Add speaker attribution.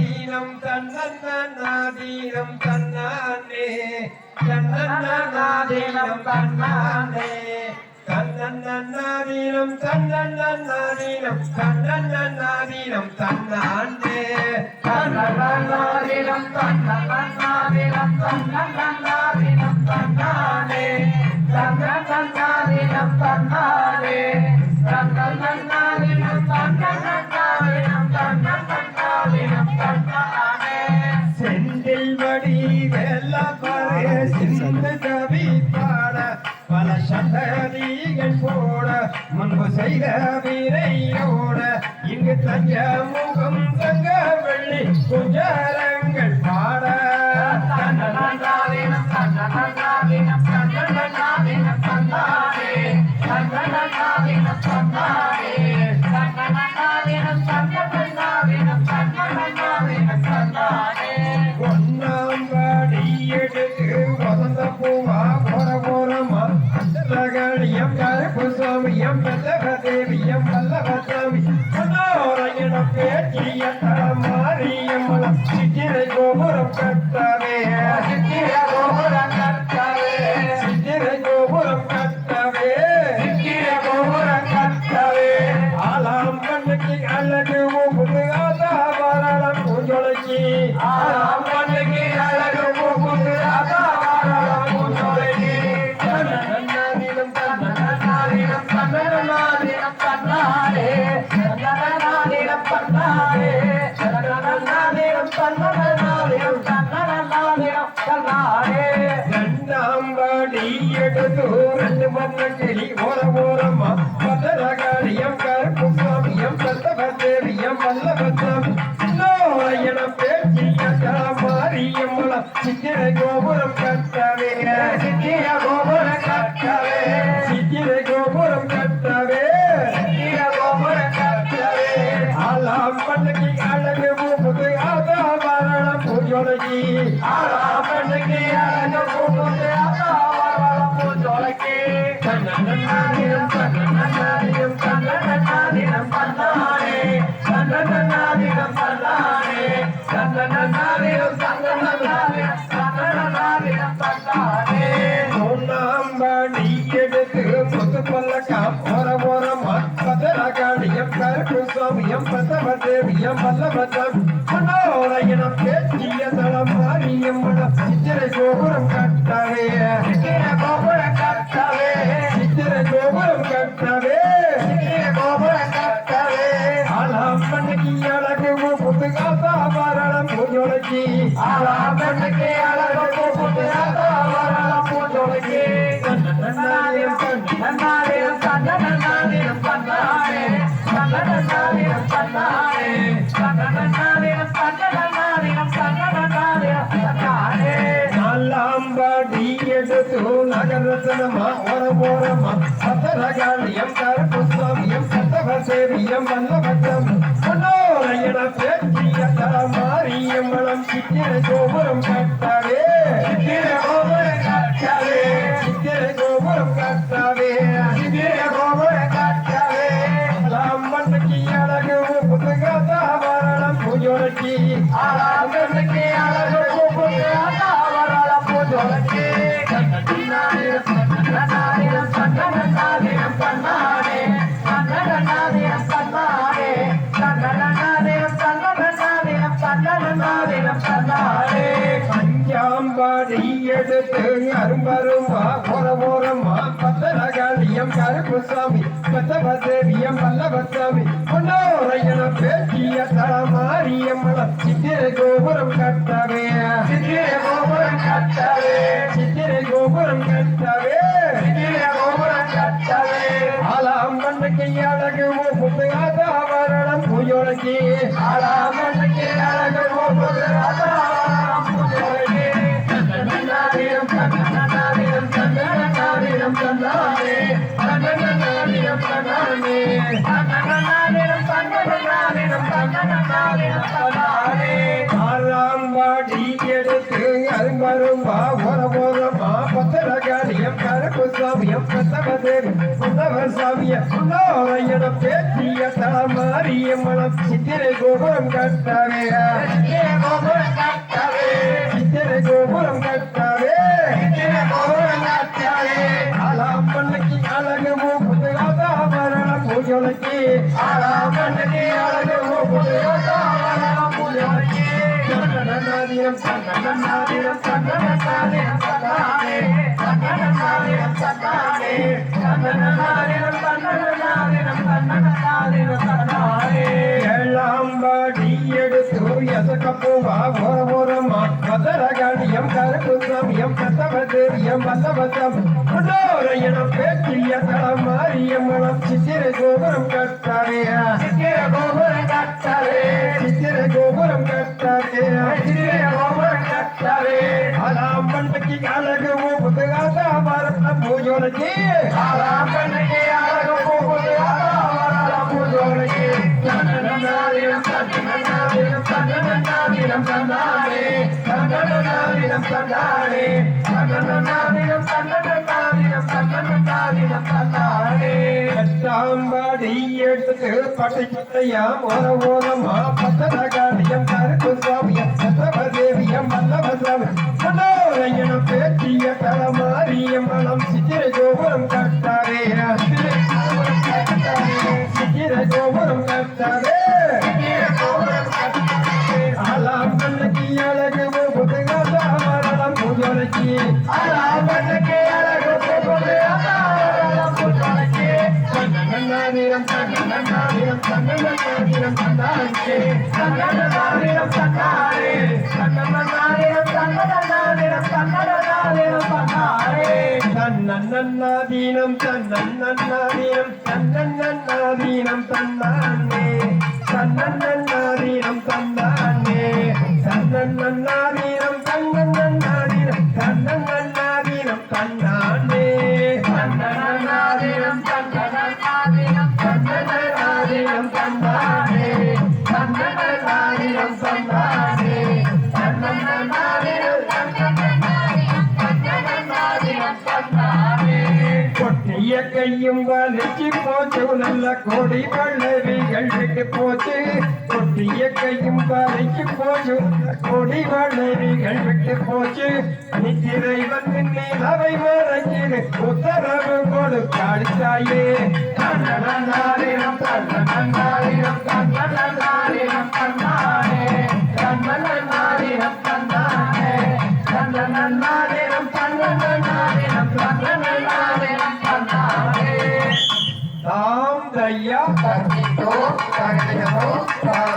Speaker 1: தீனம் தன்னன்னாதீனம் தன்னானே. தன்னன்னாதீனம் தன்னானே. தன்னன்னாதீனம் தன்னன்னாதீனம் தன்னன்னாதீனம் தன்னானே. செந்தில் வடி வெள்ளப்பரே சிந்து கவி பாட பல சந்ததிகள் போட முன்பு செய்த வீரையோட இங்கு தஞ்ச முகம் தங்க ஆதாவரணம் பூஞ்சொலைக்கு
Speaker 2: அழகு பூக்குது. அதாவாரம் பூஞ்சோலைக்கு
Speaker 1: தன்னன்னாதீனம்
Speaker 2: தன்னன்னாதீனம் தன்னன்னாதீனம் தன்னானே தன்னன்னாதீனம்
Speaker 1: ரெண்டாம் எடுத்து ரெண்டு மண்ண கிளி ஓர ஓரமா சித்திரை கோபுரம் கட்டவே
Speaker 2: சித்திர கோபுரம் கட்டவே
Speaker 1: சித்திரை கோபுரம் கட்டவே
Speaker 2: சித்திர கோபுரம் கட்டவே
Speaker 1: ஆலாம் பண்ணி அழகு புது ஆதாவரணம் பூஜொலகி
Speaker 2: ஆறாம் கண்ணுக்கு அழகு பூக்குது அதாவாரம் பூஞ்சோலைக்கு தன்னன்னாதீனம் தன்னன்னாதீனம் தன்னன்னாதீனம் தன்னானே தன்னன்னாதீனம் தன்னானே தன்னன்னாதீனம் தன்னன்னாதீனம்
Speaker 1: பதவதேவியம் வல்லபதம் மனோரயணம் பேச்சிய தளம் மாரியம் சித்திரை கோபுரம் கட்டவே
Speaker 2: சித்திர கோபுரம் கட்டவே
Speaker 1: சித்திரை கோபுரம் கட்டவே
Speaker 2: சித்திர கோபுரம் கட்டவே
Speaker 1: பண்ணி அழகு
Speaker 2: அழகு
Speaker 1: நகரத்தனமா ஒரு ஓரமா சத்தரகாளியம் கருப்பு சுவாமியம் சத்தவசேவியம் வல்லபத்தம் பேச்சிய மாரியம் மலம் சித்திரை கோபுரம் கட்டவே.
Speaker 2: சித்திர கோபுரம் கட்டவே.
Speaker 1: கோபுரம்
Speaker 2: சித்திர கோபுரம்
Speaker 1: அழகு புத்தகத்தாவரணம்
Speaker 2: அழகு
Speaker 1: எடுத்து அரும்பருமா ஓரமோரமா பத்தரகாளியம் கருப்பு பத்தபதேவியம் வல்லபசாமி பொன்னோரையன பேச்சிய தளமாரியம்மளம் சித்திரை கோபுரம் கட்டவே.
Speaker 2: ஆறாம்
Speaker 1: வாடி எடுத்து அரும்பரும்பா கருப்பு சாமியம் பத்த பத்தவதேவி சாமிய பேத்திய சித்திரை கோபுரம் கட்டவே
Speaker 2: கோபுரம்
Speaker 1: கட்ட கருப்பு சமயம் கத்தவதேவியம் வல்லவசம் புல்லோரையனம் பேத்திய தலமாரியம்மனம் சித்திரை கோபுரம் கட்டாவே
Speaker 2: சந்தானே சந்தனநாதினம் சந்தானே சந்தனநாதினம் சந்தனநாதினம் சந்தனநாதினம் சந்தானே
Speaker 1: எட்டாம்பாடி எடுத்து பட்டை பட்டையாம் ஓர ஓரமா பத்தரகாணியம் கருப்பு சுவாமியம் சத்தவதேவியம் வல்லவசம். மரணம் பூஜோலைக்கு
Speaker 2: ஆலாமண்டனே அழகு புதுயோதாவனம் புதுயோகி
Speaker 1: கண்ணநாதிரம் கண்ணநாதிரம் கண்ணநாதிரம் கண்ணாச்சே
Speaker 2: சந்தனநாதினம் சந்தானே சந்தனநாதினம் சந்தனநாதிரம் சந்தனநாதினம் சந்தானே
Speaker 1: தன்னன்னாதீனம் தன்னன்னாதீனம் தன்னன்னாதீனம் தன்னானே தன்னன்னாதீனம் தன்னானே தன்னன்னாதீனம் கையும் வலிச்சு போச்சு. நல்ல கோடி வள்ளவிகள் விட்டு போச்சு. கொட்டிய கையும் வலிச்சு போச்சு. கோடி கொடி வள்ளவிகள் விட்டு போச்சு. நித்திரை வந்து நிலவை மறைஞ்சிரு உத்தரவு கொடுத்தாயே
Speaker 2: சந்தனநாதினம் சந்தனநாதினம் சந்தனநாதினம் சந்தானே சந்தனநாதினம் சந்தானே சந்தனநாதினம்
Speaker 1: Thank you.